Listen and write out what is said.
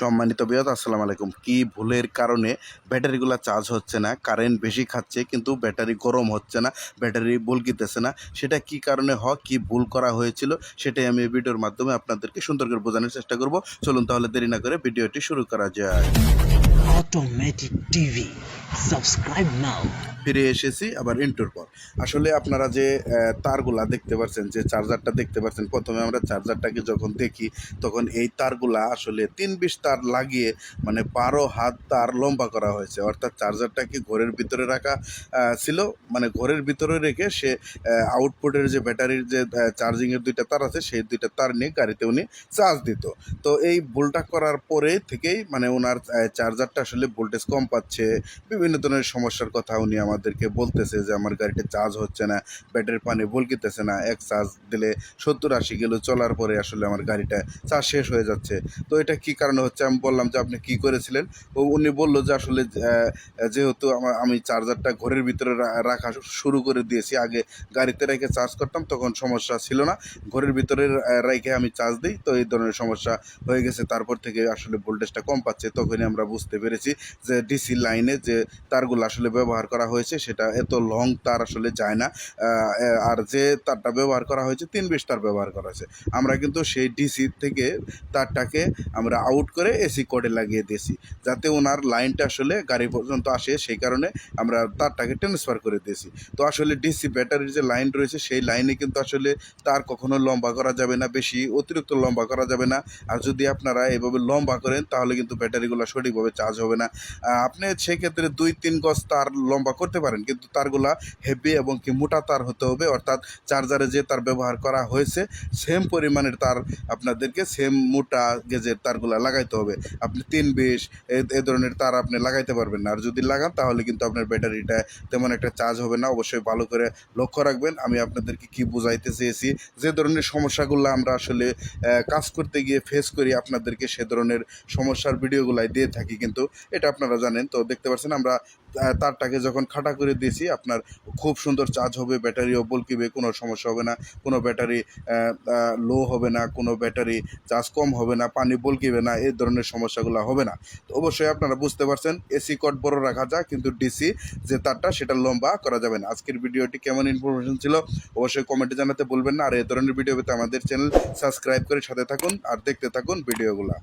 সম্মানিত বিয়ত আসসালামু আলাইকুম। কি ভুলের কারণে ব্যাটারিগুলো চার্জ হচ্ছে না কারেন্ট বেশি খাচ্ছে, কিন্তু ব্যাটারি গরম হচ্ছে না, ব্যাটারি বলকিতেছে না, সেটা কি কারণে হ কি ভুল করা হয়েছিল, সেটাই আমি ভিডিওর মাধ্যমে আপনাদেরকে সুন্দর করে বোঝানোর চেষ্টা করব। চলুন তাহলে দেরি না করে ভিডিওটি শুরু করা যায়। Automatic TV. Subscribe নাও ফিরে এসেছি, আবার ইন্টোর পর। আসলে আপনারা যে তারগুলা দেখতে পাচ্ছেন যে চার্জারটা দেখতে পাচ্ছেন প্রথমে আমরা চার্জারটাকে যখন দেখি, তখন এই তারগুলা আসলে তিন বিশ তার লাগিয়ে মানে বারো হাত তার লম্বা করা হয়েছে। অর্থাৎ চার্জারটাকে ঘরের ভিতরে রাখা ছিল মানে ঘরের ভিতরে রেখে সে আউটপুটের যে ব্যাটারির যে চার্জিংয়ের দুইটা তার আছে, সেই দুইটা তার নিয়ে গাড়িতে উনি চার্জ দিত। তো এই ভুলটা করার পরে থেকেই মানে ওনার চার্জারটা আসলে ভোল্টেজ কম পাচ্ছে, বিভিন্ন ধরনের সমস্যার কথা উনি আমাদেরকে বলতেছে যে আমার গাড়িটা চার্জ হচ্ছে না ব্যাটারির পানি বলকিতেছে না, এক চার্জ দিলে সত্তর আশি কিলো চলার পরে আসলে আমার গাড়িটা চার্জ শেষ হয়ে যাচ্ছে। তো এটা কি কারণে হচ্ছে? আমি বললাম যে আপনি কি করেছিলেন? ও উনি বলল যে আসলে যেহেতু আমার, আমি চার্জারটা ঘরের ভিতরে রাখা শুরু করে দিয়েছি, আগে গাড়িতে রেখে চার্জ করতাম, তখন সমস্যা ছিল না। ঘরের ভিতরে রেখে আমি চার্জ দিই, তো এই ধরনের সমস্যা হয়ে গেছে। তারপর থেকে আসলে ভোল্টেজটা কম পাচ্ছে, তখনই আমরা বুঝতে পেরেছি যে ডিসি লাইনে যে তারগুলো আসলে ব্যবহার করা হয়েছে, সেটা এত লং তার আসলে যায় না। আর যে তারটা ব্যবহার করা হয়েছে, তিন বিশ তার ব্যবহার করা হয়েছে। আমরা কিন্তু সেই ডিসি থেকে তারটাকে আমরা আউট করে এসি কোডে লাগিয়ে দিয়েছি, যাতে ওনার লাইনটা আসলে গাড়ি পর্যন্ত আসে, সেই কারণে আমরা তারটাকে ট্রান্সফার করে দিয়েছি। তো আসলে ডিসি ব্যাটারির যে লাইন রয়েছে, সেই লাইনে কিন্তু আসলে তার কখনো লম্বা করা যাবে না, বেশি অতিরিক্ত লম্বা করা যাবে না। আর যদি আপনারা এভাবে লম্বা করেন, তাহলে কিন্তু ব্যাটারিগুলো সঠিকভাবে চার্জ হবে না। আপনি সেক্ষেত্রে দুই তিন গজ তার লম্বা করতে পারেন, কিন্তু তারগুলা হেভি এবং কি মোটা তার হতে হবে, অর্থাৎ চার্জারে যে তার ব্যবহার করা হয়েছে সেম পরিমাণের তার আপনাদেরকে সেম মোটা গেজের তারগুলা লাগাইতে হবে। আপনি তিন বিশ, এ- ধরনের তার আপনি লাগাইতে পারবেন না। আর যদি লাগান, তাহলে কিন্তু আপনার ব্যাটারিটা তেমন একটা চার্জ হবে না। অবশ্যই ভালো করে লক্ষ্য রাখবেন। আমি আপনাদেরকে কি বুঝাইতে চেয়েছি, যে ধরনের সমস্যাগুলো আমরা আসলে কাজ করতে গিয়ে ফেস করি, আপনাদেরকে সে ধরনের সমস্যার ভিডিওগুলাই দিয়ে থাকি। কিন্তু এটা আপনারা জানেন, তো দেখতে পাচ্ছেন, আমরা আহ, তারটাকে যখন খাটা করে দিয়েছি আপনার খুব সুন্দর চার্জ হবে ব্যাটারিও বলকিবে কোনো সমস্যা হবে না। কোনো ব্যাটারি লো হবে না কোনো ব্যাটারি চার্জ কম হবে না পানি বলকিবে না এই ধরনের সমস্যাগুলো হবে না। তো অবশ্যই আপনারা বুঝতে পারছেন এসি কট বড় রাখা যায় কিন্তু ডিসি যে তারটা সেটা লম্বা করা যাবে না। আজকের ভিডিওটি কেমন ইনফরমেশন ছিল অবশ্যই কমেন্টে জানাতে বলবেন না। আর এই ধরনের ভিডিও পেতে আমাদের চ্যানেল সাবস্ক্রাইব করে সাথে থাকুন আর দেখতে থাকুন ভিডিওগুলো।